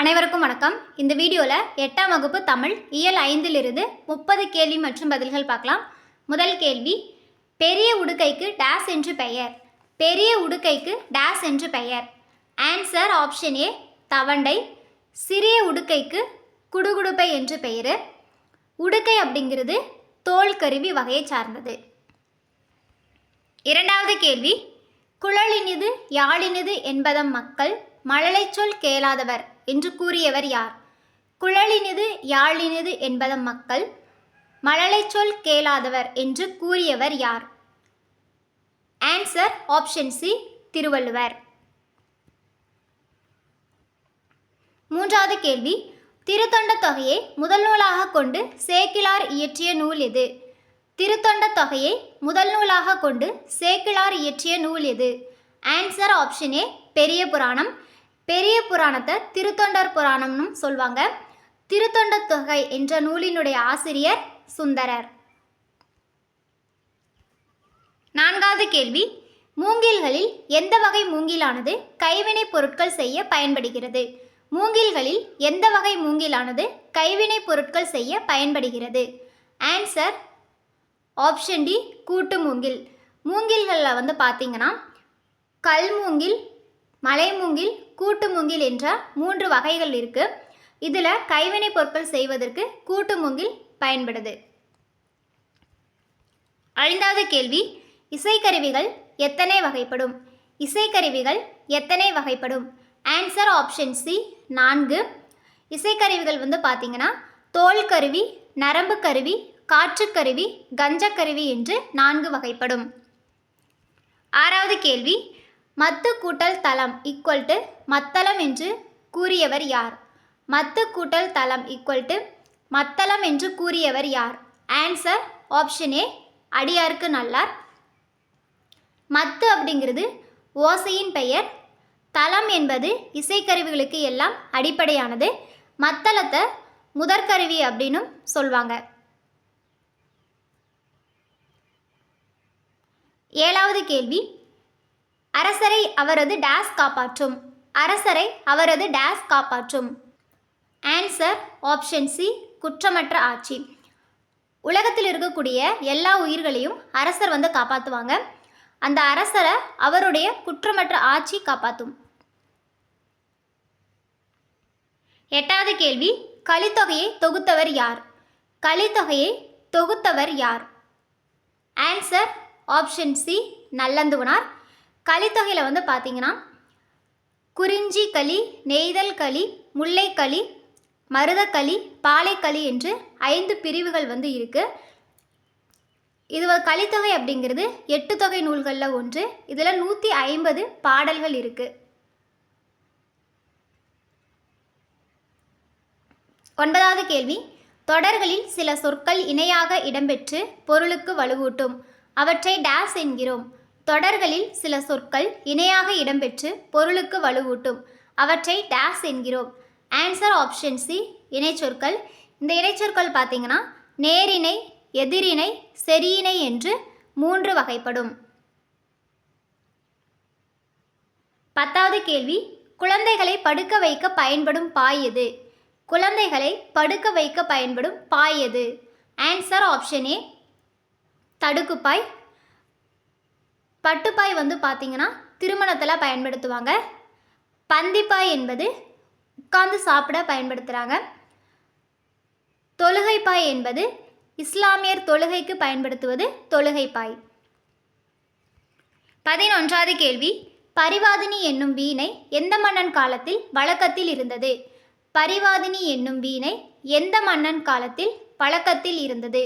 அனைவருக்கும் வணக்கம். இந்த வீடியோவில் எட்டாம் வகுப்பு தமிழ் இயல் ஐந்திலிருந்து முப்பது கேள்வி மற்றும் பதில்கள் பார்க்கலாம். முதல் கேள்வி பெரிய உடுக்கைக்கு டேஸ் என்று பெயர். பெரிய உடுக்கைக்கு டேஸ் என்று பெயர். ஆன்சர் ஆப்ஷன் ஏ தவண்டை. சிறிய உடுக்கைக்கு குடுகுடுப்பை என்று பெயர். உடுக்கை அப்படிங்கிறது தோல் கருவி வகையை சார்ந்தது. இரண்டாவது கேள்வி குழலினிது யாழினிது என்பதம் மக்கள் மழலை சொல் கேளாதவர் என்று கூறியவர் யார்? குழலினிது யாழினிது என்பதம் மக்கள் மழலை சொல் கேளாதவர் என்று கூறியவர் யார்? Answer option C Thiruvalluvar. மூன்றாவது கேள்வி திருத்தொண்ட தொகையை முதல் நூலாக கொண்டு சேக்கிலார் இயற்றிய நூல் எது? திருத்தொண்ட தொகையை முதல் நூலாக கொண்டு சேக்கிலார் இயற்றிய நூல் எது? ஆன்சர் ஆப்ஷன் ஏ பெரிய புராணம். பெரிய புராணத்தை திருத்தொண்டர் புராணம்னு சொல்லுவாங்க திருத்தொண்ட தொகை என்ற நூலினுடைய ஆசிரியர் சுந்தரர். நான்காவது கேள்வி. மூங்கில்களில் எந்த வகை மூங்கிலானது கைவினைப் பொருட்கள் செய்ய பயன்படுகிறது? மூங்கில்களில் எந்த வகை மூங்கிலானது கைவினைப் பொருட்கள் செய்ய பயன்படுகிறது? ஆன்சர் ஆப்ஷன் டி கூட்டு மூங்கில். மூங்கில்களில் வந்து பார்த்தீங்கன்னா கல் மூங்கில் மலை மூங்கில் கூட்டு மூங்கில் என்ற மூன்று வகைகள் இருக்குது இதில் கைவினைப் பொருட்கள் செய்வதற்கு கூட்டு மூங்கில் பயன்படுது. ஐந்தாவது கேள்வி இசைக்கருவிகள் எத்தனை வகைப்படும்? இசைக்கருவிகள் எத்தனை வகைப்படும்? ஆன்சர் ஆப்ஷன் சி நான்கு. இசைக்கருவிகள் வந்து பார்த்திங்கன்னா தோல் கருவி நரம்பு கருவி காற்றுக்கருவி கஞ்சக்கருவி என்று நான்கு வகைப்படும். ஆறாவது கேள்வி மத்து கூட்டல் தளம் ஈக்குவல் டு மத்தளம் என்று கூறியவர் யார்? மத்து கூட்டல் தளம் ஈக்குவல் டு மத்தளம் என்று கூறியவர் யார்? ஆன்சர் ஆப்ஷன் ஏ அடியாருக்கு நல்லார். மத்து அப்படிங்கிறது ஓசையின் பெயர். தளம் என்பது இசைக்கருவிகளுக்கு எல்லாம் அடிப்படையானது. மத்தளத்தை முதற்கருவி அப்படின்னும் சொல்வாங்க. ஏழாவது கேள்வி அரசரை அவரது டேஸ் காப்பாற்றும். அரசரை அவரது டேஸ் காப்பாற்றும். ஆன்சர் ஆப்ஷன் சி குற்றமற்ற ஆட்சி. உலகத்தில் இருக்கக்கூடிய எல்லா உயிர்களையும் அரசர் வந்து காப்பாற்றுவாங்க அந்த அரசரை அவருடைய குற்றமற்ற ஆட்சி காப்பாற்றும் எட்டாவது கேள்வி கலித்தொகையை தொகுத்தவர் யார்? கலித்தொகையை தொகுத்தவர் யார்? Answer option C Nallanthuvanar. கலித்தொகையில் வந்து பார்த்தீங்கன்னா குறிஞ்சி களி நெய்தல் களி முல்லைக்களி மருதக்களி பாலைக்களி என்று ஐந்து பிரிவுகள் வந்து இருக்குது இது கலித்தொகை அப்படிங்கிறது எட்டு தொகை நூல்களில் ஒன்று. இதில் நூற்றி ஐம்பது பாடல்கள் இருக்குது ஒன்பதாவது கேள்வி. தொடர்களில் சில சொற்கள் இணையாக இடம்பெற்று பொருளுக்கு வலுவூட்டும். அவற்றை டேஸ் என்கிறோம். தொடர்களில் சில சொற்கள் இணையாக இடம்பெற்று பொருளுக்கு வலுவூட்டும். அவற்றை டேஸ் என்கிறோம். ஆன்சர் ஆப்ஷன் சி இணைச்சொற்கள். இந்த இணைச்சொற்கள் பார்த்தீங்கன்னா நேரிணை எதிரிணை செரியிணை என்று மூன்று வகைப்படும். பத்தாவது கேள்வி குழந்தைகளை படுக்க வைக்க பயன்படும் பாய் எது? குழந்தைகளை படுக்க வைக்க பயன்படும் பாய் எது? ஆன்சர் ஆப்ஷன் ஏ தடுக்குப்பாய் பட்டுப்பாய் வந்து பார்த்தீங்கன்னா திருமணத்தில் பயன்படுத்துவாங்க. பந்திப்பாய் என்பது உட்கார்ந்து சாப்பிட பயன்படுத்துகிறாங்க தொழுகைப்பாய் என்பது இஸ்லாமியர் தொழுகைக்கு பயன்படுத்துவது தொழுகைப்பாய். பதினொன்றாவது கேள்வி. பரிவாதினி என்னும் வீணை எந்த மன்னன் காலத்தில் வழக்கத்தில் இருந்தது? பரிவாதினி என்னும் வீணை எந்த மன்னன் காலத்தில் வழக்கத்தில் இருந்தது?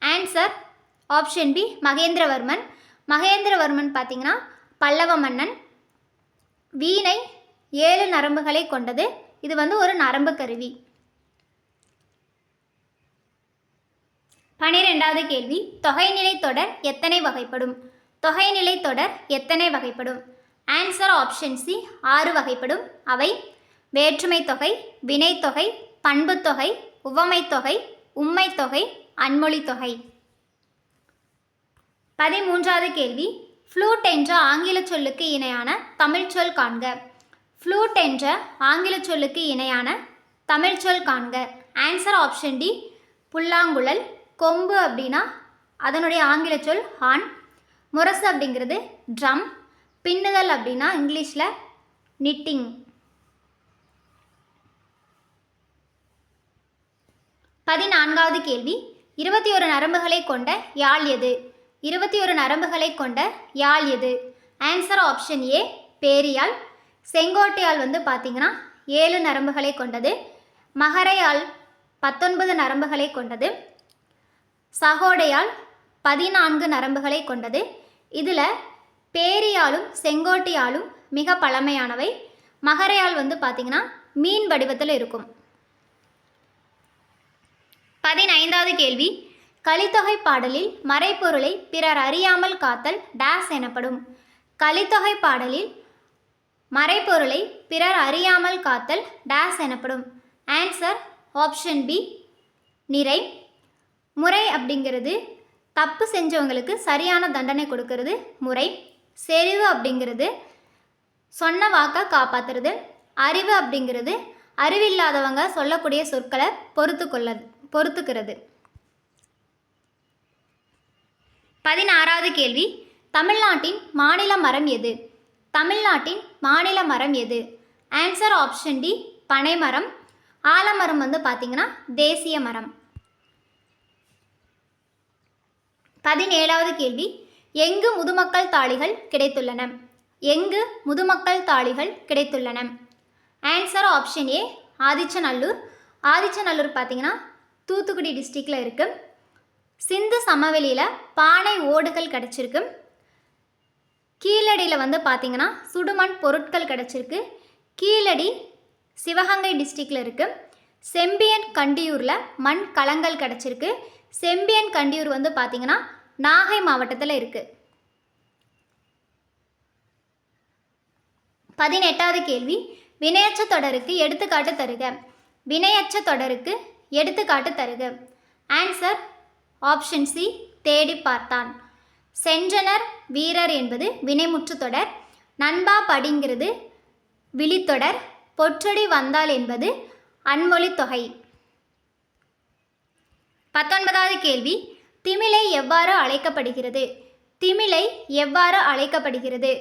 Answer option B Mahendravarman. Mahendravarman பார்த்தீங்கன்னா பல்லவ மன்னன். வீணை ஏழு நரம்புகளை கொண்டது. இது வந்து ஒரு நரம்பு கருவி. பனிரெண்டாவது கேள்வி. தொகைநிலை தொடர் எத்தனை வகைப்படும்? தொகைநிலை தொடர் எத்தனை வகைப்படும்? ஆன்சர் ஆப்ஷன் சி ஆறு வகைப்படும். அவை வேற்றுமை தொகை வினைத்தொகை பண்புத்தொகை உவமைத்தொகை உம்மைத்தொகை அன்மொழித்தொகை. பதிமூன்றாவது கேள்வி. ஃப்ளூட் என்ற ஆங்கில சொல்லுக்கு இணையான தமிழ் சொல் காண்க. ஃப்ளூட் என்ற ஆங்கில சொல்லுக்கு இணையான தமிழ் சொல் காண்க. ஆன்சர் ஆப்ஷன் டி புல்லாங்குழல் கொம்பு அப்படின்னா அதனுடைய ஆங்கில சொல் ஹான் முரசு அப்படிங்கிறது ட்ரம் பின்னுதல் அப்படின்னா இங்கிலீஷில் நிட்டிங் பதினான்காவது கேள்வி. இருபத்தி ஒரு நரம்புகளை கொண்ட யாழ் எது? இருபத்தி ஒரு நரம்புகளை கொண்ட யாழ் எது? ஆன்சர் ஆப்ஷன் ஏ பேரியால். செங்கோட்டையால் வந்து பார்த்தீங்கன்னா ஏழு நரம்புகளை கொண்டது. மகரையால் பத்தொன்பது நரம்புகளை கொண்டது. சகோடையால் பதினான்கு நரம்புகளை கொண்டது. இதில் பேரியாலும் செங்கோட்டையாலும் மிக பழமையானவை. மகரையால் வந்து பார்த்திங்கன்னா மீன் வடிவத்தில் இருக்கும். பதினைந்தாவது கேள்வி. கலித்தொகை பாடலில் மறைப்பொருளை பிறர் அறியாமல் காத்தல் டேஸ் எனப்படும். கலித்தொகை பாடலில் மறைப்பொருளை பிறர் அறியாமல் காத்தல் டேஸ் எனப்படும். ஆன்சர் ஆப்ஷன் பி நிறை. முறை அப்படிங்கிறது தப்பு செஞ்சவங்களுக்கு சரியான தண்டனை கொடுக்கறது முறை. செறிவு அப்படிங்கிறது சொன்ன வாக்கை காப்பாற்றுறது அறிவு அப்படிங்கிறது அறிவில்லாதவங்க சொல்லக்கூடிய சொற்களை பொறுத்து கொள்ள பொறுத்துக்கிறது. பதினாறாவது கேள்வி. தமிழ்நாட்டின் மாநில மரம் எது? தமிழ்நாட்டின் மாநில மரம் எது? ஆன்சர் ஆப்ஷன் டி பனைமரம். ஆலமரம் வந்து பார்த்திங்கன்னா தேசிய மரம். பதினேழாவது கேள்வி. எங்கு முதுமக்கள் தாளிகள் கிடைத்துள்ளன? எங்கு முதுமக்கள் தாளிகள் கிடைத்துள்ளன? Answer option A Adichanallur. Adichanallur பார்த்திங்கன்னா தூத்துக்குடி டிஸ்ட்ரிக்டில் இருக்குது சிந்து சமவெளியில் பானை ஓடுகள் கிடச்சிருக்கு. கீழடியில் வந்து பார்த்திங்கன்னா சுடுமண் பொருட்கள் கிடச்சிருக்கு. கீழடி சிவகங்கை டிஸ்ட்ரிக்டில் இருக்குது செம்பியன் கண்டியூரில் மண் களங்கள் கிடச்சிருக்கு. செம்பியன் கண்டியூர் வந்து பார்த்திங்கன்னா நாகை மாவட்டத்தில் இருக்குது பதினெட்டாவது கேள்வி. வினையச்ச தொடருக்கு எடுத்துக்காட்டு தருக. வினையச்ச தொடருக்கு எடுத்துக்காட்டு தருக. ஆன்சர் ஆப்ஷன் சி தேடி பார்த்தான். சென்றனர் வீரர் என்பது வினைமுற்று தொடர். நண்பா படிங்கிறது விழித்தொடர். பொற்றொடி வந்தால் என்பது அன்மொழி தொகை. பத்தொன்பதாவது கேள்வி திமிலை எவ்வாறு அழைக்கப்படுகிறது? திமிலை எவ்வாறு அழைக்கப்படுகிறது?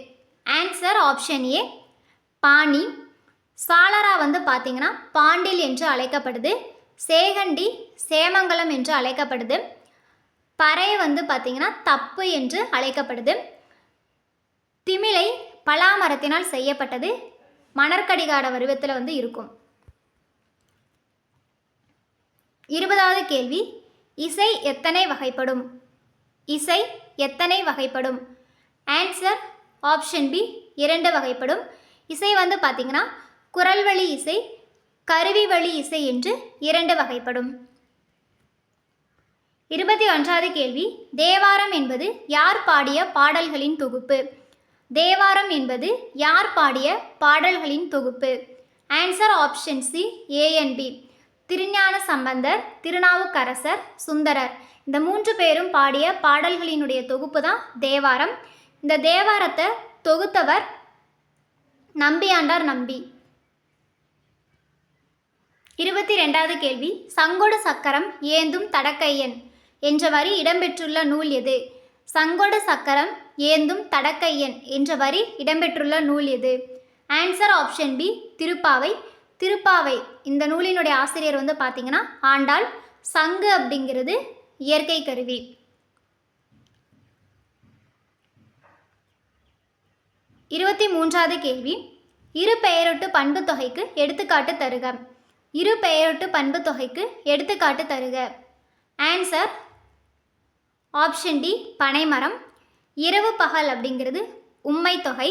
ஆன்சர் ஆப்ஷன் ஏ பாணி. சாலரா வந்து பார்த்தீங்கன்னா பாண்டில் என்று அழைக்கப்படுது. சேகண்டி சேமங்கலம் என்று அழைக்கப்படுது. பறை வந்து பார்த்திங்கன்னா தப்பு என்று அழைக்கப்படுது. திமிலை பலாமரத்தினால் செய்யப்பட்டது. மணற்கடிகார வடிவத்தில் வந்து இருக்கும். இருபதாவது கேள்வி. இசை எத்தனை வகைப்படும்? இசை எத்தனை வகைப்படும்? ஆன்சர் ஆப்ஷன் பி இரண்டு வகைப்படும். இசை வந்து பார்த்திங்கன்னா குரல் வழி இசை கருவி வழி இசை என்று இரண்டு வகைப்படும். இருபத்தி ஒன்றாவது கேள்வி. தேவாரம் என்பது யார் பாடிய பாடல்களின் தொகுப்பு? தேவாரம் என்பது யார் பாடிய பாடல்களின் தொகுப்பு? ஆன்சர் ஆப்ஷன் சி ஏஎன்பி திருஞான சம்பந்தர் திருநாவுக்கரசர் சுந்தரர். இந்த மூன்று பேரும் பாடிய பாடல்களினுடைய தொகுப்பு தான் தேவாரம். இந்த தேவாரத்தை தொகுத்தவர் நம்பியாண்டார் நம்பி. இருபத்தி ரெண்டாவது கேள்வி. சங்கொடு சக்கரம் ஏந்தும் தடக்கையன். என்ற வரி இடம்பெற்றுள்ள நூல் எது? சங்கோட சக்கரம் ஏந்தும் தடக்கையன் என்ற வரி இடம்பெற்றுள்ள நூல் எது? Answer option B Thiruppavai. Thiruppavai இந்த நூலினுடைய ஆசிரியர் வந்து பார்த்தீங்கன்னா ஆண்டாள் சங்கு அப்படிங்கிறது இயற்கை கருவி. இருபத்தி மூன்றாவது கேள்வி. இரு பெயரொட்டு பண்பு தொகைக்கு எடுத்துக்காட்டு தருக. இரு பெயரொட்டு பண்பு தொகைக்கு எடுத்துக்காட்டு தருக. ஆன்சர் ஆப்ஷன் டி பனைமரம். இரவு பகல் அப்படிங்கிறது உம்மை தொகை.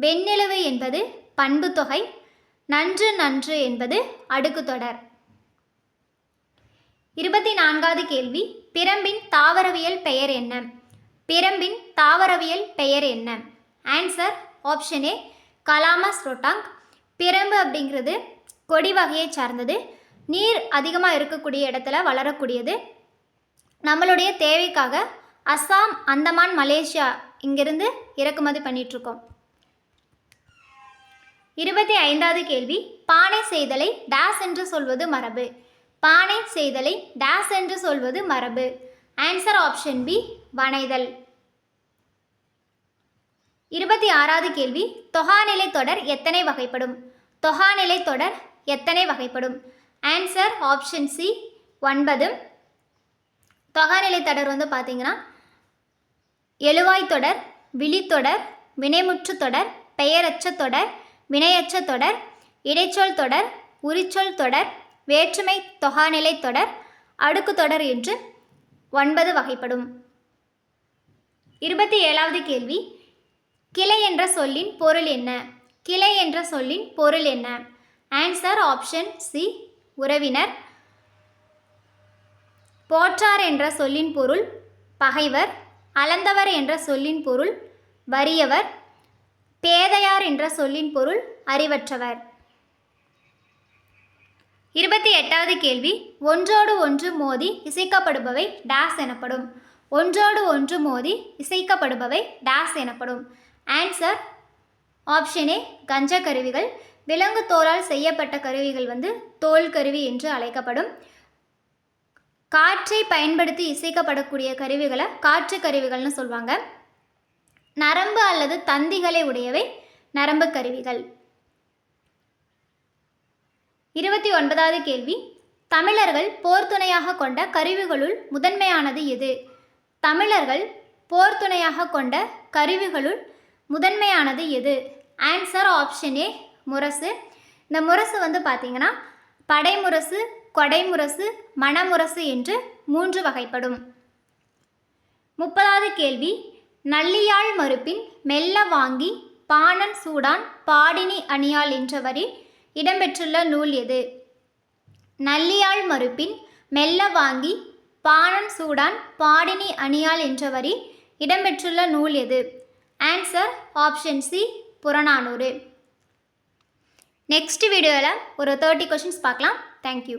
வெண்ணிலவு என்பது பண்பு தொகை. நன்று நன்று என்பது அடுக்கு தொடர். இருபத்தி நான்காவது கேள்வி பிரம்பின் தாவரவியல் பெயர் என்ன? பிரம்பின் தாவரவியல் பெயர் என்ன? ஆன்சர் ஆப்ஷன் ஏ கலாமஸ் ரொட்டாங் பிரம்பு அப்படிங்கிறது கொடி வகையை சார்ந்தது. நீர் அதிகமாக இருக்கக்கூடிய இடத்துல வளரக்கூடியது. நம்மளுடைய தேவைக்காக அஸ்ஸாம் அந்தமான் மலேசியா இங்கிருந்து இறக்குமதி பண்ணிகிட்ருக்கோம் இருபத்தி ஐந்தாவது கேள்வி பானை செய்தலை டேஸ் என்று சொல்வது மரபு. பானை செய்தலை டேஸ் என்று சொல்வது மரபு. ஆன்சர் ஆப்ஷன் பி வனைதல். இருபத்தி ஆறாவது கேள்வி தொகாநிலை தொடர் எத்தனை வகைப்படும்? தொகாநிலை தொடர் எத்தனை வகைப்படும்? ஆன்சர் ஆப்ஷன் சி ஒன்பது. தொகாநிலை தொடர் வந்து பார்த்தீங்கன்னா எழுவாய் தொடர் விழித்தொடர் வினைமுற்று தொடர் பெயரச்ச தொடர் வினையச்ச தொடர் இடைச்சொல் தொடர் உரிச்சொல் தொடர் வேற்றுமை தொகாநிலை தொடர் அடுக்கு தொடர் என்று ஒன்பது வகைப்படும். இருபத்தி ஏழாவது கேள்வி கிளை என்ற சொல்லின் பொருள் என்ன? கிளை என்ற சொல்லின் பொருள் என்ன? ஆன்சர் ஆப்ஷன் சி உறவினர். போற்றார் என்ற சொல்லின் பொருள் பகைவர் அளந்தவர் என்ற சொல்லின் பொருள் வறியவர் பேதையார் என்ற சொல்லின் பொருள் அறிவற்றவர். இருபத்தி எட்டாவது கேள்வி. ஒன்றோடு ஒன்று மோதி இசைக்கப்படுபவை டேஸ் எனப்படும். ஒன்றோடு ஒன்று மோதி இசைக்கப்படுபவை டேஸ் எனப்படும். ஆன்சர் ஆப்ஷன் ஏ கஞ்ச கருவிகள் விலங்கு தோலால் செய்யப்பட்ட கருவிகள் வந்து தோல் கருவி என்று அழைக்கப்படும். காற்றை பயன்படுத்தி இசைக்கப்படக்கூடிய கருவிகளை காற்று கருவிகள்னு சொல்லுவாங்க நரம்பு அல்லது தந்திகளை உடையவை நரம்பு கருவிகள். இருபத்தி ஒன்பதாவது கேள்வி. தமிழர்கள் போர்த்துணையாக கொண்ட கருவிகளுள் முதன்மையானது எது? தமிழர்கள் போர்த்துணையாக கொண்ட கருவிகளுள் முதன்மையானது எது? ஆன்சர் ஆப்ஷன் ஏ முரசு. இந்த முரசு வந்து பார்த்திங்கன்னா படைமுரசு கொடைமுரசு மணமுரசு என்று மூன்று வகைப்படும். முப்பதாவது கேள்வி நல்லியாழ் மறுப்பின் மெல்ல வாங்கி பாணன் சூடான் பாடினி அணியாள் என்றவரில் இடம்பெற்றுள்ள நூல் எது? நல்லியாழ் மறுப்பின் மெல்ல வாங்கி பாணன் சூடான் பாடினி அணியாள் என்றவரில் இடம்பெற்றுள்ள நூல் எது? Answer option C Purananuru. Next வீடியோவில் ஒரு தேர்ட்டி கொஷின்ஸ் பார்க்கலாம். தேங்க்யூ